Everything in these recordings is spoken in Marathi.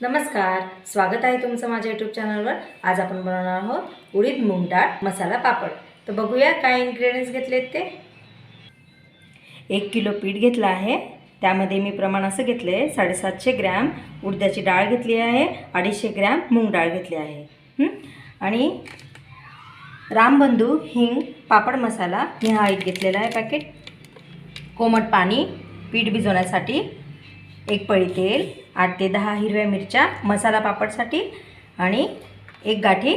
नमस्कार स्वागत आहे तुमचं माझ्या यूट्यूब चॅनलवर आज आपण बनवणार आहोत उडीद मूग डाळ मसाला पापड. तर बघूया काय इन्ग्रेडियंट्स घेतलेत ते. एक किलो पीठ घेतलं आहे. त्यामध्ये मी प्रमाण असं घेतलं आहे साडेसातशे ग्रॅम उडद्याची डाळ घेतली आहे अडीचशे ग्रॅम मूग डाळ घेतली आहे. आणि रामबंधू हिंग पापड मसाला मी हा एक घेतलेला आहे पॅकेट कोमट पाणी पीठ भिजवण्यासाठी एक पळी तेल आठ ते दहा हिरव्या मिरच्या मसाला पापडसाठी आणि एक गाठी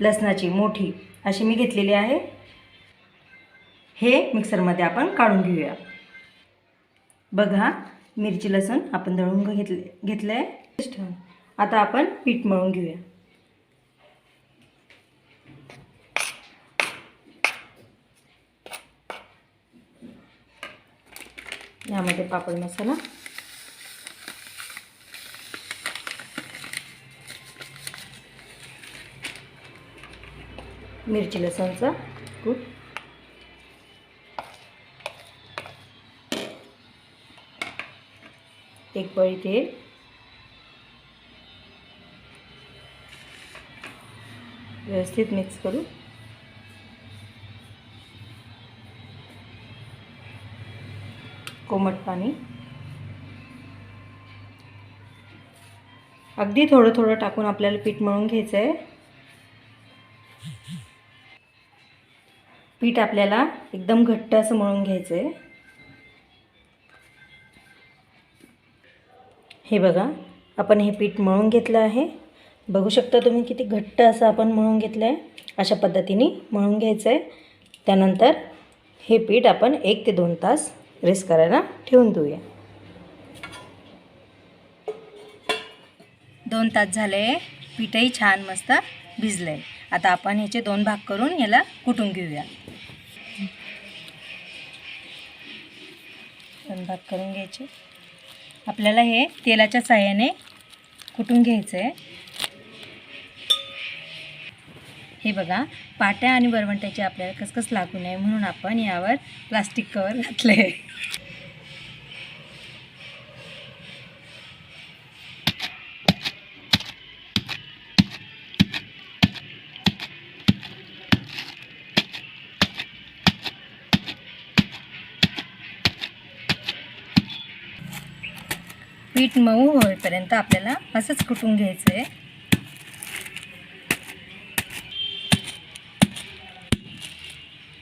लसणाची मोठी अशी मी घेतलेली आहे. हे मिक्सरमध्ये आपण काढून घेऊया. बघा मिरची लसूण आपण दळून घेतले घेतलं आहे आता आपण पीठ मळून घेऊया. यामध्ये पापड मसाला मिरची लसणचा. कूट एक पळी तेल. व्यवस्थित मिक्स करू. कोमट पाणी. अगदी थोडं थोडं टाकून आपल्याला पीठ मळून घ्यायचं आहे पीठ आपल्याला एकदम घट्ट असं मळून घ्यायचं आहे हे बघा आपण हे पीठ मळून घेतलं आहे. बघू शकता तुम्ही किती घट्ट असं आपण मळून घेतलं आहे अशा पद्धतीने मळून घ्यायचं आहे त्यानंतर हे पीठ आपण एक ते दोन तास रेस्ट करायला ठेवून देऊया. दोन तास झाले पीठही छान मस्त भिजलं आहे आता आपण ह्याचे दोन भाग करून याला कुटून घेऊया. दोन भाग करून घ्यायचे. आपल्याला हे तेलाच्या साह्याने कुटून घ्यायचं आहे हे बघा पाट्या आणि बरवंट्याचे आपल्याला कसकस लागू नये म्हणून आपण यावर प्लास्टिक कवर घातलं आहे पीठ मऊ होईपर्यंत आपल्याला असंच कुटून घ्यायचं आहे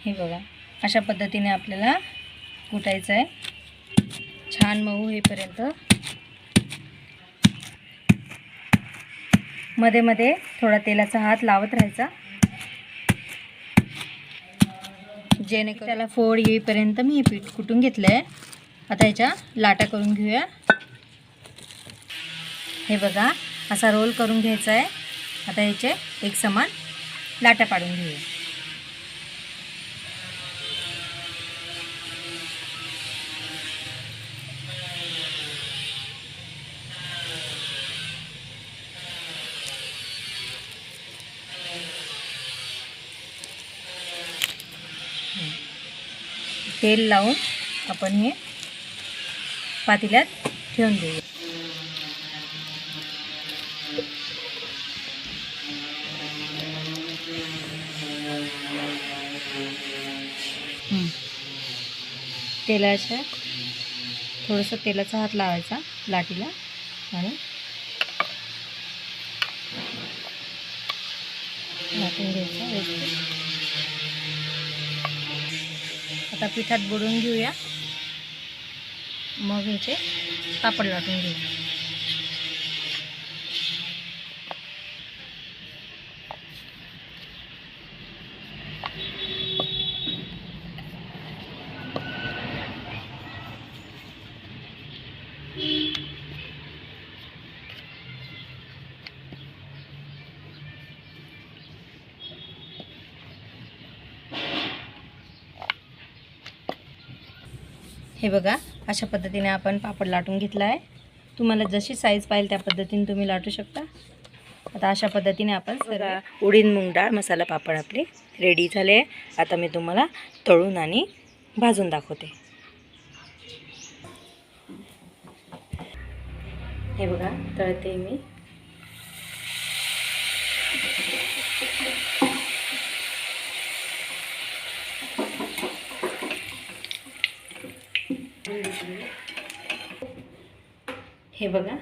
हे बघा अशा पद्धतीने आपल्याला कुटायचं आहे छान मऊ होईपर्यंत. मध्ये मध्ये थोडा तेलाचा हात लावत राहायचा. जेणेकरून त्याला फोड येईपर्यंत मी हे पीठ कुटून घेतलं आहे आता ह्याच्या लाटा करून घेऊया. हे बघा असा रोल करून घ्यायचा आहे. आता ह्याचे एक समान लाटा पाडून घेऊया. तेल लावून आपण हे पातेल्यात ठेवून देऊया. तेलाच्या थोडंसं तेलाचा हात लावायचा लाटीला आणि लाटून घ्यायचं आता पिठात बुडवून घेऊया. मग इथे पापड लाटून घेऊ. हे बघा अशा पद्धतीने आपण पापड लाटून घेतला आहे तुम्हाला जशी साईज पाहिजे त्या पद्धतीने तुम्ही लाटू शकता. आता अशा पद्धतीने आपण सर्व उडीद मूग डाळ मसाला पापड आपले रेडी झाले. आता मी तुम्हाला तळून आणि भाजून दाखवते. हे बघा तळते मी. हे बघा.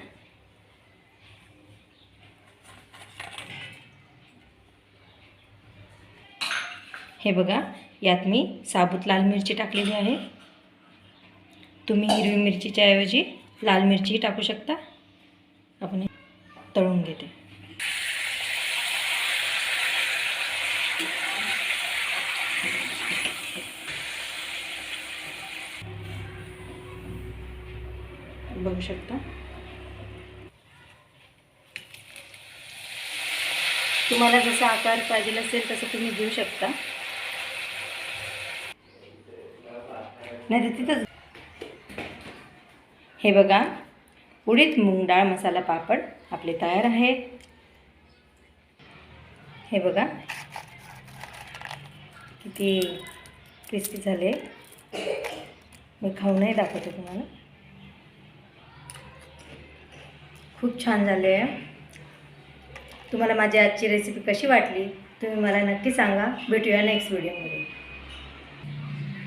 हे बघा यात मी साबूत लाल मिरची टाकलेली आहे. तुम्ही हिरवी मिरचीच्या ऐवजी लाल मिरचीही टाकू शकता. आपण तळून घेते. बघू शकता. तुम्हाला जसा आकार पाहिजे असेल तसं तुम्ही घेऊ शकता. नाही तिथंच हे बघा उडीद मूग डाळ मसाला पापड आपले तयार आहेत. हे बघा किती क्रिस्पी झाले. मी खाऊनही दाखवते तुम्हाला. खूप छान झाले. आहे तुम्हाला माझी आजची रेसिपी कशी वाटली तुम्ही मला नक्की सांगा. भेटूया नेक्स्ट व्हिडिओमध्ये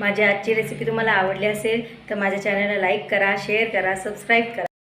माझी आजची रेसिपी तुम्हाला आवडली असेल तर माझ्या चॅनलला लाईक करा शेअर करा सबस्क्राईब करा.